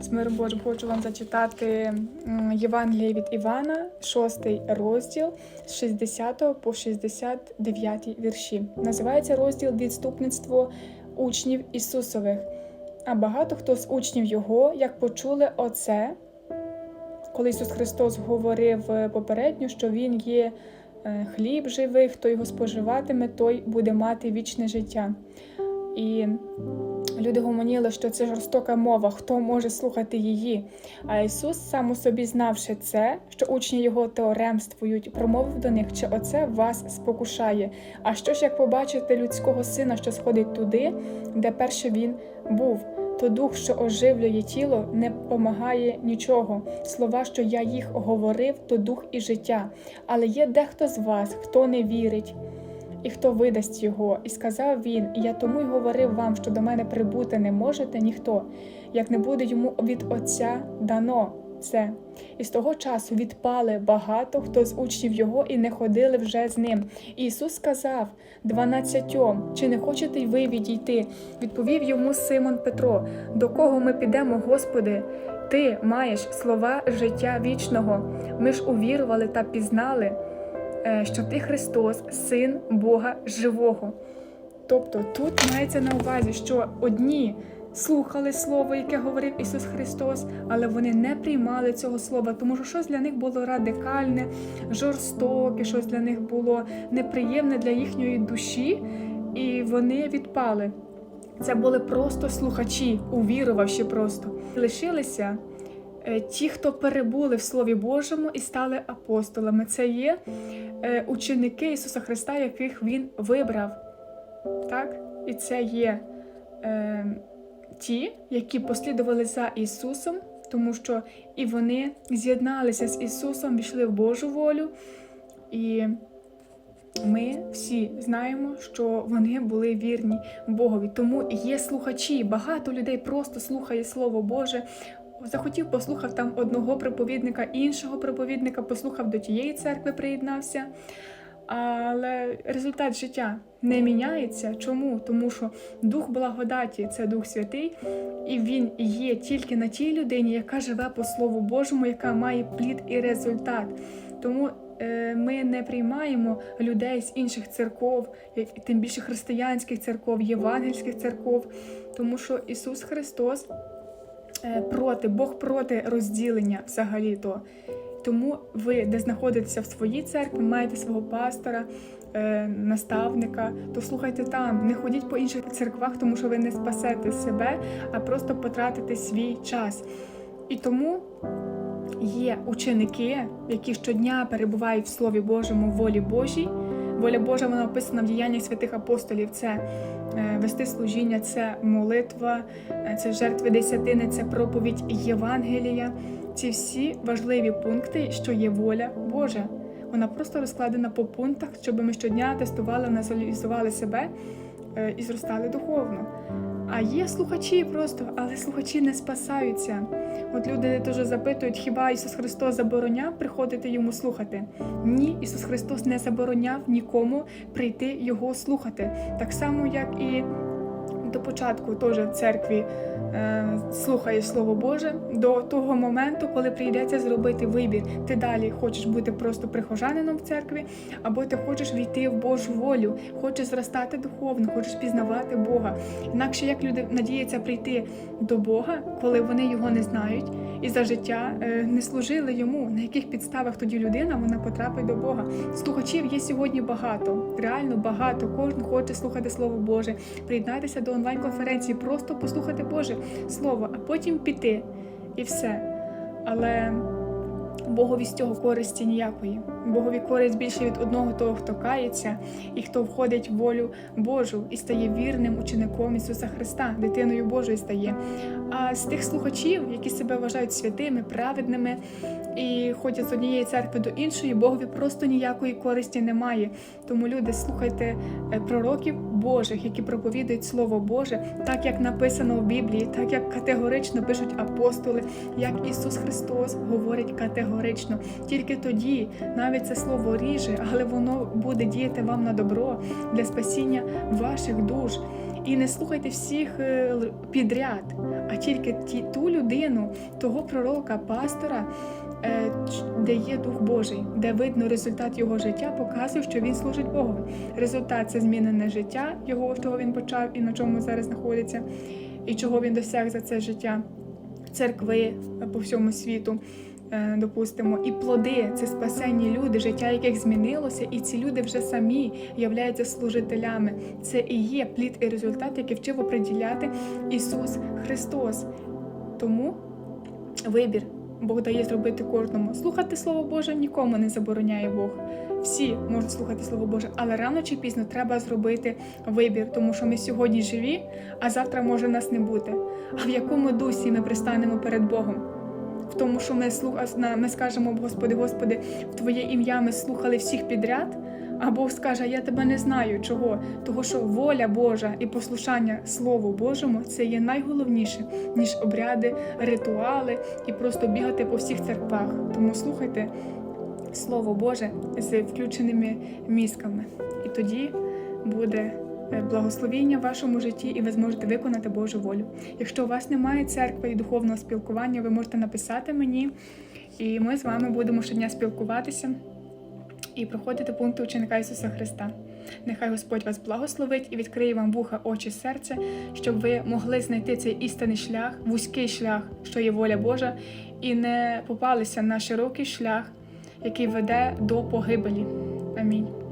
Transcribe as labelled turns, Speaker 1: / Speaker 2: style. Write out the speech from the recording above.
Speaker 1: З миром Божим хочу вам зачитати Євангеліє від Івана, 6 розділ з 60 по 69 вірші. Називається розділ Відступництво учнів Ісусових. А багато хто з учнів Його, як почули оце, коли Ісус Христос говорив е, попередньо, що Він є е, хліб живий, хто його споживатиме, той буде мати вічне життя. І люди гомоніли, що це жорстока мова, хто може слухати її. А Ісус, сам у собі знавши це, що учні його теоремствують, промовив до них, чи оце вас спокушає. А що ж як побачите людського сина, що сходить туди, де перше він був? То дух, що оживлює тіло, не помагає нічого. Слова, що я їх говорив, то дух і життя. Але є дехто з вас, хто не вірить і хто видасть його. І сказав він: я тому й говорив вам, що до мене прибути не можете ніхто, як не буде йому від Отця дано це. І з того часу відпали багато хто з учнів його і не ходили вже з ним. І Ісус сказав дванадцятьом: Чи не хочете й ви відійти? Відповів йому Симон Петро: До кого ми підемо, Господи? Ти маєш слова життя вічного. Ми ж увірували та пізнали, що ти Христос, Син Бога Живого. Тобто тут мається на увазі, що одні слухали слово, яке говорив Ісус Христос, але вони не приймали цього слова, тому що щось для них було радикальне, жорстоке, щось для них було неприємне для їхньої душі, і вони відпали. Це були просто слухачі, увірувавши просто. Лишилися е, ті, хто перебули в Слові Божому і стали апостолами. Це є е, ученики Ісуса Христа, яких Він вибрав. Так? І це є е, ті, які послідували за Ісусом, тому що і вони з'єдналися з Ісусом, війшли в Божу волю. І ми всі знаємо, що вони були вірні Богові. Тому є слухачі. Багато людей просто слухає Слово Боже. Захотів, послухав там одного проповідника, іншого проповідника, послухав до тієї церкви, приєднався. Але результат життя не міняється. Чому? Тому що дух благодаті це Дух Святий, і він є тільки на тій людині, яка живе по Слову Божому, яка має плід і результат. Тому е, ми не приймаємо людей з інших церков, тим більше християнських церков, євангельських церков, тому що Ісус Христос е, проти, Бог проти розділення взагалі то. Тому ви, де знаходитеся в своїй церкві, маєте свого пастора, е, наставника, то слухайте там, не ходіть по інших церквах, тому що ви не спасете себе, а просто потратите свій час. І тому є ученики, які щодня перебувають в Слові Божому волі Божій. Воля Божа вона описана в діяннях святих апостолів. Це е, вести служіння, це молитва, е, це жертви десятини, це проповідь Євангелія. Ці всі важливі пункти, що є воля Божа. Вона просто розкладена по пунктах, щоб ми щодня тестували, аналізували себе і зростали духовно. А є слухачі просто, але слухачі не спасаються. От люди дуже запитують, хіба Ісус Христос забороняв приходити йому слухати? Ні, Ісус Христос не забороняв нікому прийти Його слухати. Так само, як і до початку теж в церкві е, слухаєш Слово Боже до того моменту, коли прийдеться зробити вибір. Ти далі хочеш бути просто прихожанином в церкві, або ти хочеш війти в Божу волю, хочеш зростати духовно, хочеш пізнавати Бога. Інакше як люди надіються прийти до Бога, коли вони його не знають, і за життя е, не служили йому. На яких підставах тоді людина вона потрапить до Бога? Слухачів є сьогодні багато, реально багато. Кожен хоче слухати Слово Боже, приєднатися до онлайн-конференції, просто послухати Боже Слово, а потім піти і все. Але Богові з цього користі ніякої. Богові користь більше від одного того, хто кається і хто входить в волю Божу і стає вірним учеником Ісуса Христа, дитиною Божою стає. А з тих слухачів, які себе вважають святими, праведними і ходять з однієї церкви до іншої, Богові просто ніякої користі немає. Тому люди слухайте е, пророків Божих, які проповідують Слово Боже, так як написано в Біблії, так як категорично пишуть апостоли, як Ісус Христос говорить категорично. Тільки тоді навіть це слово ріже, але воно буде діяти вам на добро для спасіння ваших душ. І не слухайте всіх е, підряд, а тільки ті, ту людину, того пророка, пастора, е, де є Дух Божий, де видно результат його життя, показує, що він служить Богу. Результат це змінене життя його, чого він почав і на чому зараз знаходиться, і чого він досяг за це життя. Церкви по всьому світу, е, допустимо, і плоди це спасенні люди, життя яких змінилося, і ці люди вже самі являються служителями. Це і є плід і результат, який вчив оприділяти Ісус Христос. Тому вибір Бог дає зробити кожному. Слухати Слово Боже нікому не забороняє Бог. Всі можуть слухати Слово Боже, але рано чи пізно треба зробити вибір, тому що ми сьогодні живі, а завтра може нас не бути. А в якому дусі ми пристанемо перед Богом? В тому, що ми слух... ми скажемо, Господи, Господи, в Твоє ім'я ми слухали всіх підряд. А Бог скаже, я тебе не знаю чого. Того, що воля Божа і послушання Слову Божому це є найголовніше, ніж обряди, ритуали і просто бігати по всіх церквах. Тому слухайте Слово Боже з включеними мізками. І тоді буде благословіння в вашому житті, і ви зможете виконати Божу волю. Якщо у вас немає церкви і духовного спілкування, ви можете написати мені, і ми з вами будемо щодня спілкуватися і проходити пункти ученика Ісуса Христа. Нехай Господь вас благословить і відкриє вам вуха, очі, серце, щоб ви могли знайти цей істинний шлях, вузький шлях, що є воля Божа, і не попалися на широкий шлях, який веде до погибелі. Амінь.